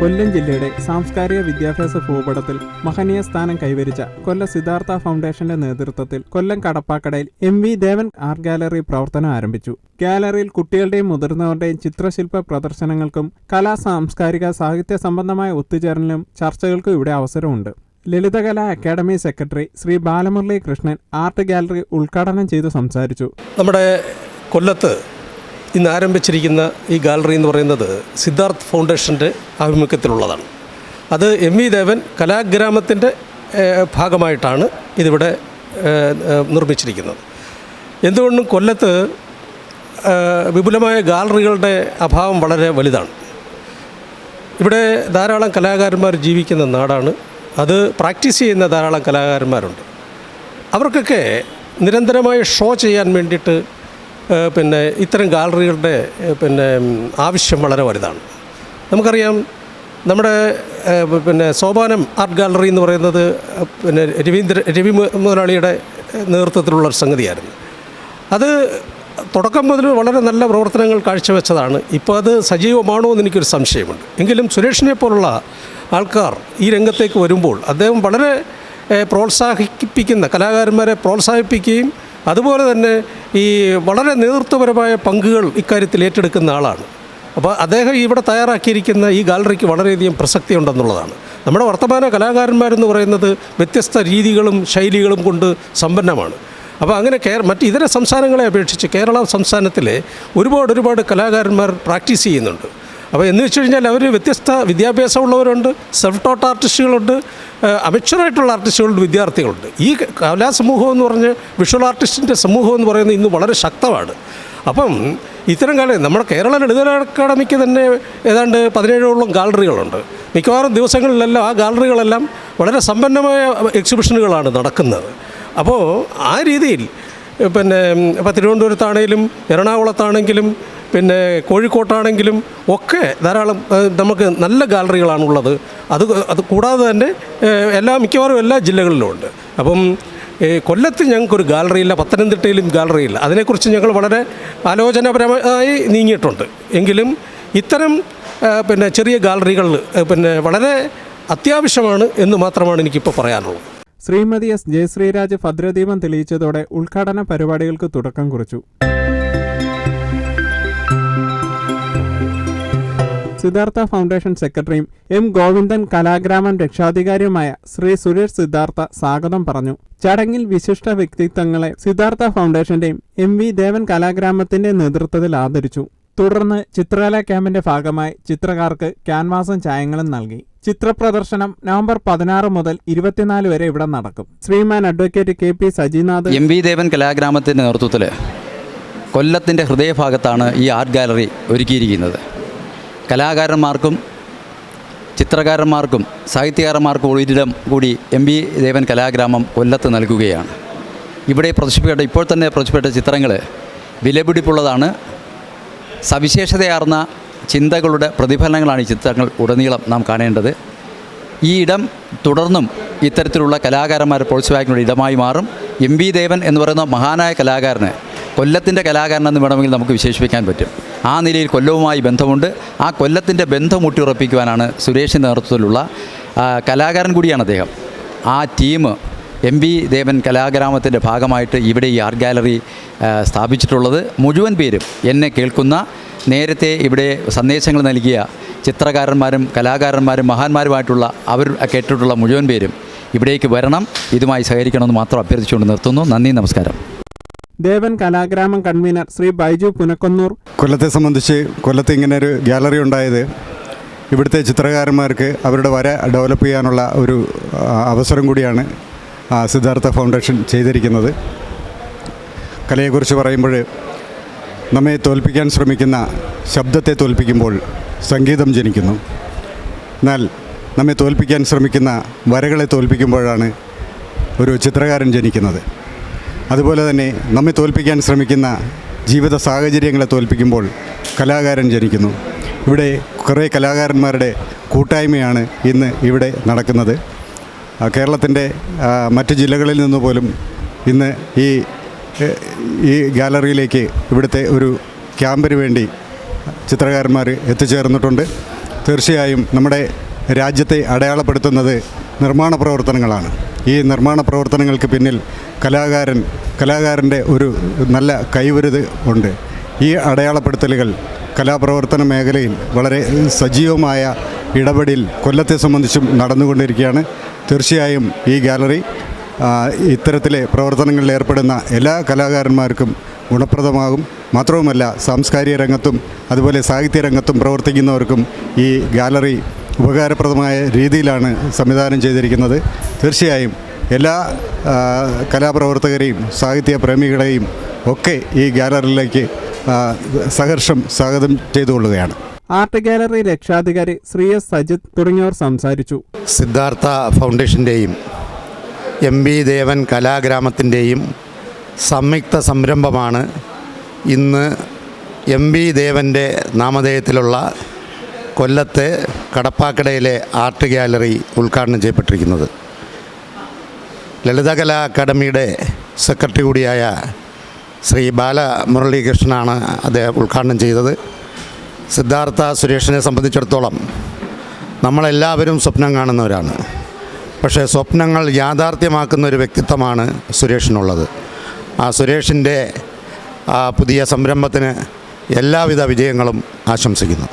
കൊല്ലം ജില്ലയുടെ സാംസ്കാരിക വിദ്യാഭ്യാസ ഭൂപടത്തിൽ മഹനീയ സ്ഥാനം കൈവരിച്ച കൊല്ല സിദ്ധാർത്ഥ ഫൗണ്ടേഷന്റെ നേതൃത്വത്തിൽ Kollam കടപ്പാക്കടയിൽ M V Devan art gallery പ്രവർത്തനം ആരംഭിച്ചു. ഗാലറിയിൽ കുട്ടികളുടെയും മുതിർന്നവരുടെയും ചിത്രശില്പ പ്രദർശനങ്ങൾക്കും കലാ സാംസ്കാരിക സാഹിത്യ സംബന്ധമായ ഒത്തുചേരലിനും ചർച്ചകൾക്കും ഇവിടെ അവസരമുണ്ട്. Lalithakala academy secretary Shri Balamurali Krishnan art gallery ഉദ്ഘാടനം ചെയ്തു സംസാരിച്ചു. നമ്മുടെ കൊല്ലത്ത് ഇന്ന് ആരംഭിച്ചിരിക്കുന്ന ഈ ഗാലറി എന്ന് പറയുന്നത് സിദ്ധാർത്ഥ് ഫൗണ്ടേഷന്റെ ആഭിമുഖ്യത്തിലുള്ളതാണ്. അത് എം വി ദേവൻ കലാഗ്രാമത്തിന്റെ ഭാഗമായിട്ടാണ് ഇതിവിടെ നിർമ്മിച്ചിരിക്കുന്നത്. എന്തുകൊണ്ടും കൊല്ലത്ത് വിപുലമായ ഗാലറികളുടെ അഭാവം വളരെ വലുതാണ്. ഇവിടെ ധാരാളം കലാകാരന്മാർ ജീവിക്കുന്ന നാടാണ്. അത് പ്രാക്ടീസ് ചെയ്യുന്ന ധാരാളം കലാകാരന്മാരുണ്ട്. അവർക്കൊക്കെ നിരന്തരമായി ഷോ ചെയ്യാൻ വേണ്ടിയിട്ട് പിന്നെ ഇത്തരം ഗാലറികളുടെ പിന്നെ ആവശ്യം വളരെ വലുതാണ്. നമുക്കറിയാം നമ്മുടെ പിന്നെ സോപാനം ആർട്ട് ഗാലറി എന്ന് പറയുന്നത് പിന്നെ രവീന്ദ്ര രവി മുതലാളിയുടെ നേതൃത്വത്തിലുള്ള ഒരു സംഗതിയായിരുന്നു. അത് തുടക്കം മുതൽ വളരെ നല്ല പ്രവർത്തനങ്ങൾ കാഴ്ചവെച്ചതാണ്. ഇപ്പോൾ അത് സജീവമാണോ എന്ന് എനിക്കൊരു സംശയമുണ്ട്. എങ്കിലും സുരേഷിനെ പോലുള്ള ആൾക്കാർ ഈ രംഗത്തേക്ക് വരുമ്പോൾ അദ്ദേഹം വളരെ പ്രോത്സാഹിപ്പിക്കുന്ന കലാകാരന്മാരെ പ്രോത്സാഹിപ്പിക്കുകയും അതുപോലെ തന്നെ ഈ വളരെ നേതൃത്വപരമായ പങ്കുകൾ ഇക്കാര്യത്തിൽ ഏറ്റെടുക്കുന്ന ആളാണ്. അപ്പോൾ അദ്ദേഹം ഇവിടെ തയ്യാറാക്കിയിരിക്കുന്ന ഈ ഗാലറിക്ക് വളരെയധികം പ്രസക്തി ഉണ്ടെന്നുള്ളതാണ് നമ്മുടെ വർത്തമാന കലാകാരന്മാരെന്ന് പറയുന്നത് വ്യത്യസ്ത രീതികളും ശൈലികളും കൊണ്ട് സമ്പന്നമാണ്. അപ്പോൾ അങ്ങനെ കേര മറ്റ് ഇതര സംസ്ഥാനങ്ങളെ അപേക്ഷിച്ച് കേരള സംസ്ഥാനത്തിലെ ഒരുപാട് ഒരുപാട് കലാകാരന്മാർ പ്രാക്ടീസ് ചെയ്യുന്നുണ്ട്. അപ്പോൾ എന്ന് വെച്ച് കഴിഞ്ഞാൽ അവർ വ്യത്യസ്ത വിദ്യാഭ്യാസമുള്ളവരുണ്ട് സെൽഫ് ടോട്ട് ആർട്ടിസ്റ്റുകളുണ്ട് അമിച്ചറായിട്ടുള്ള ആർട്ടിസ്റ്റുകളുണ്ട് വിദ്യാർത്ഥികളുണ്ട്. ഈ കലാസമൂഹം എന്ന് പറഞ്ഞ് വിഷ്വൽ ആർട്ടിസ്റ്റിന്റെ സമൂഹം എന്ന് പറയുന്നത് ഇന്ന് വളരെ ശക്തമാണ്. അപ്പം ഇത്തരം കാലം നമ്മുടെ കേരള ലളിത അക്കാദമിക്ക് തന്നെ ഏതാണ്ട് പതിനേഴോളം ഗാലറികളുണ്ട്. മിക്കവാറും ദിവസങ്ങളിലെല്ലാം ആ ഗാലറികളെല്ലാം വളരെ സമ്പന്നമായ എക്സിബിഷനുകളാണ് നടക്കുന്നത്. അപ്പോൾ ആ രീതിയിൽ പിന്നെ ഇപ്പോൾ തിരുവനന്തപുരത്താണെങ്കിലും എറണാകുളത്താണെങ്കിലും പിന്നെ കോഴിക്കോട്ടാണെങ്കിലും ഒക്കെ ധാരാളം നമുക്ക് നല്ല ഗാലറികളാണുള്ളത്. അത് അത് കൂടാതെ തന്നെ എല്ലാ മിക്കവാറും എല്ലാ ജില്ലകളിലും ഉണ്ട്. അപ്പം കൊല്ലത്ത് ഞങ്ങൾക്കൊരു ഗാലറിയില്ല പത്തനംതിട്ടയിലും ഗാലറിയില്ല. അതിനെക്കുറിച്ച് ഞങ്ങൾ വളരെ ആലോചനാപരമായി നീങ്ങിയിട്ടുണ്ട്. എങ്കിലും ഇത്തരം പിന്നെ ചെറിയ ഗാലറികൾ പിന്നെ വളരെ അത്യാവശ്യമാണ് എന്ന് മാത്രമാണ് എനിക്കിപ്പോൾ പറയാനുള്ളത്. ശ്രീമതി എസ് ജയശ്രീരാജ് ഭദ്രദീപം തെളിയിച്ചതോടെ ഉദ്ഘാടന പരിപാടികൾക്ക് തുടക്കം കുറിച്ചു. സിദ്ധാർത്ഥ ഫൗണ്ടേഷൻ സെക്രട്ടറിയും എം ഗോവിന്ദൻ കലാഗ്രാമം രക്ഷാധികാരിയുമായ ശ്രീ സുരേഷ് സിദ്ധാർത്ഥ സ്വാഗതം പറഞ്ഞു. ചടങ്ങിൽ വിശിഷ്ട വ്യക്തിത്വങ്ങളെ സിദ്ധാർത്ഥ ഫൗണ്ടേഷന്റെയും എം വി ദേവൻ കലാഗ്രാമത്തിന്റെ നേതൃത്വത്തിൽ ആദരിച്ചു. തുടർന്ന് ചിത്രകല ക്യാമ്പിന്റെ ഭാഗമായി ചിത്രകാർക്ക് ക്യാൻവാസും ചായങ്ങളും നൽകി. ചിത്രപ്രദർശനം നവംബർ പതിനാറ് മുതൽ ഇരുപത്തിനാല് വരെ ഇവിടെ നടക്കും. Shriman advocate K P Sajinath M V Devan കലാഗ്രാമത്തിന്റെ നേതൃത്വത്തിൽ കൊല്ലത്തിന്റെ ഹൃദയഭാഗത്താണ് ഈ ആർട്ട് ഗാലറി ഒരുക്കിയിരിക്കുന്നത്. കലാകാരന്മാർക്കും ചിത്രകാരന്മാർക്കും സാഹിത്യകാരന്മാർക്കും ഒരിടം കൂടി എം വി ദേവൻ കലാഗ്രാമം കൊല്ലത്ത് നൽകുകയാണ്. ഇവിടെ പ്രദർശിപ്പിക്കപ്പെട്ട ഇപ്പോൾ തന്നെ പ്രദർശിപ്പിക്കപ്പെട്ട ചിത്രങ്ങൾ വിലപിടിപ്പുള്ളതാണ്. സവിശേഷതയാർന്ന ചിന്തകളുടെ പ്രതിഫലനങ്ങളാണ് ഈ ചിത്രങ്ങൾ ഉടനീളം നാം കാണേണ്ടത്. ഈ ഇടം തുടർന്നും ഇത്തരത്തിലുള്ള കലാകാരന്മാരെ പ്രോത്സാഹിക്കുന്ന ഇടമായി മാറും. എം വി ദേവൻ എന്ന് പറയുന്ന മഹാനായ കലാകാരന് കൊല്ലത്തിന്റെ കലാകാരനെന്ന് വേണമെങ്കിൽ നമുക്ക് വിശേഷിപ്പിക്കാൻ പറ്റും. ആ നിലയിൽ കൊല്ലവുമായി ബന്ധമുണ്ട്. ആ കൊല്ലത്തിന്റെ ബന്ധം ഊട്ടിയുറപ്പിക്കുവാനാണ് സുരേഷിന്റെ നേതൃത്വത്തിലുള്ള കലാകാരൻ കൂടിയാണ് അദ്ദേഹം. ആ ടീം എം വി ദേവൻ കലാഗ്രാമത്തിന്റെ ഭാഗമായിട്ട് ഇവിടെ ഈ ആർട്ട് ഗാലറി സ്ഥാപിച്ചിട്ടുള്ളത്. മുഴുവൻ പേരും എന്നെ കേൾക്കുന്ന നേരത്തെ ഇവിടെ സന്ദേശങ്ങൾ നൽകിയ ചിത്രകാരന്മാരും കലാകാരന്മാരും മഹാന്മാരുമായിട്ടുള്ള അവർ കേട്ടിട്ടുള്ള മുഴുവൻ പേരും ഇവിടേക്ക് വരണം. ഇതുമായി സഹകരിക്കണമെന്ന് മാത്രം അഭ്യർത്ഥിച്ചുകൊണ്ട് നിർത്തുന്നു. നന്ദി നമസ്കാരം. ദേവൻ കലാഗ്രാമം കൺവീനർ ശ്രീ ബൈജു പുനക്കൊന്നൂർ. കൊല്ലത്തെ സംബന്ധിച്ച് കൊല്ലത്ത് ഇങ്ങനെ ഒരു ഗ്യാലറി ഉണ്ടായത് ഇവിടുത്തെ ചിത്രകാരന്മാർക്ക് അവരുടെ വര ഡെവലപ്പ് ചെയ്യാനുള്ള ഒരു അവസരം കൂടിയാണ് സിദ്ധാർത്ഥ ഫൗണ്ടേഷൻ ചെയ്തിരിക്കുന്നത്. കലയെക്കുറിച്ച് പറയുമ്പോൾ നമ്മെ തോൽപ്പിക്കാൻ ശ്രമിക്കുന്ന ശബ്ദത്തെ തോൽപ്പിക്കുമ്പോൾ സംഗീതം ജനിക്കുന്നു. എന്നാൽ നമ്മെ തോൽപ്പിക്കാൻ ശ്രമിക്കുന്ന വരകളെ തോൽപ്പിക്കുമ്പോഴാണ് ഒരു ചിത്രകാരൻ ജനിക്കുന്നത്. അതുപോലെ തന്നെ നമ്മെ തോൽപ്പിക്കാൻ ശ്രമിക്കുന്ന ജീവിത സാഹചര്യങ്ങളെ തോൽപ്പിക്കുമ്പോൾ കലാകാരൻ ജനിക്കുന്നു. ഇവിടെ കുറേ കലാകാരന്മാരുടെ കൂട്ടായ്മയാണ് ഇന്ന് ഇവിടെ നടക്കുന്നത്. കേരളത്തിന്റെ മറ്റ് ജില്ലകളിൽ നിന്ന് പോലും ഇന്ന് ഈ ഈ ഗാലറിയിലേക്ക് ഇവിടുത്തെ ഒരു ക്യാമ്പിന് വേണ്ടി ചിത്രകാരന്മാർ എത്തിച്ചേർന്നിട്ടുണ്ട്. തീർച്ചയായും നമ്മുടെ രാജ്യത്തെ അടയാളപ്പെടുത്തുന്നത് നിർമ്മാണ പ്രവർത്തനങ്ങളാണ്. ഈ നിർമ്മാണ പ്രവർത്തനങ്ങൾക്ക് പിന്നിൽ കലാകാരൻ കലാകാരന്റെ ഒരു നല്ല കൈവരുത് ഉണ്ട്. ഈ അടയാളപ്പെടുത്തലുകൾ കലാപ്രവർത്തന മേഖലയിൽ വളരെ സജീവമായ ഇടപെടൽ കൊല്ലത്തെ സംബന്ധിച്ചും നടന്നുകൊണ്ടിരിക്കുകയാണ്. തീർച്ചയായും ഈ ഗാലറി ഇത്തരത്തിലെ പ്രവർത്തനങ്ങളിൽ ഏർപ്പെടുന്ന എല്ലാ കലാകാരന്മാർക്കും ഗുണപ്രദമാകും. മാത്രവുമല്ല സാംസ്കാരിക രംഗത്തും അതുപോലെ സാഹിത്യ രംഗത്തും പ്രവർത്തിക്കുന്നവർക്കും ഈ ഗാലറി ഉപകാരപ്രദമായ രീതിയിലാണ് സംവിധാനം ചെയ്തിരിക്കുന്നത്. തീർച്ചയായും എല്ലാ കലാപ്രവർത്തകരെയും സാഹിത്യ പ്രേമികളെയും ഒക്കെ ഈ ഗാലറിയിലേക്ക് സഹർഷം സ്വാഗതം ചെയ്തുകൊള്ളുകയാണ്. ആർട്ട് ഗാലറി രക്ഷാധികാരി ശ്രീ എസ് സജിത് തുടങ്ങിയവർ സംസാരിച്ചു. സിദ്ധാർത്ഥ ഫൗണ്ടേഷന്റെയും എം ബി ദേവൻ കലാഗ്രാമത്തിന്റെയും സംയുക്ത സംരംഭമാണ് ഇന്ന് എം ബി ദേവന്റെ നാമധേയത്തിലുള്ള കൊല്ലത്തെ കടപ്പാക്കടയിലെ ആർട്ട് ഗാലറി ഉദ്ഘാടനം ചെയ്യപ്പെട്ടിരിക്കുന്നത്. ലളിതകലാ അക്കാദമിയുടെ സെക്രട്ടറി കൂടിയായ ശ്രീ ബാല മുരളീകൃഷ്ണനാണ് അദ്ദേഹം ഉദ്ഘാടനം ചെയ്തത്. സിദ്ധാർത്ഥ സുരേഷിനെ സംബന്ധിച്ചിടത്തോളം നമ്മളെല്ലാവരും സ്വപ്നം കാണുന്നവരാണ്. പക്ഷേ സ്വപ്നങ്ങൾ യാഥാർത്ഥ്യമാക്കുന്ന ഒരു വ്യക്തിത്വമാണ് സുരേഷിനുള്ളത്. ആ സുരേഷിന്റെ ആ പുതിയ സംരംഭത്തിന് എല്ലാവിധ വിജയങ്ങളും ആശംസിക്കുന്നു.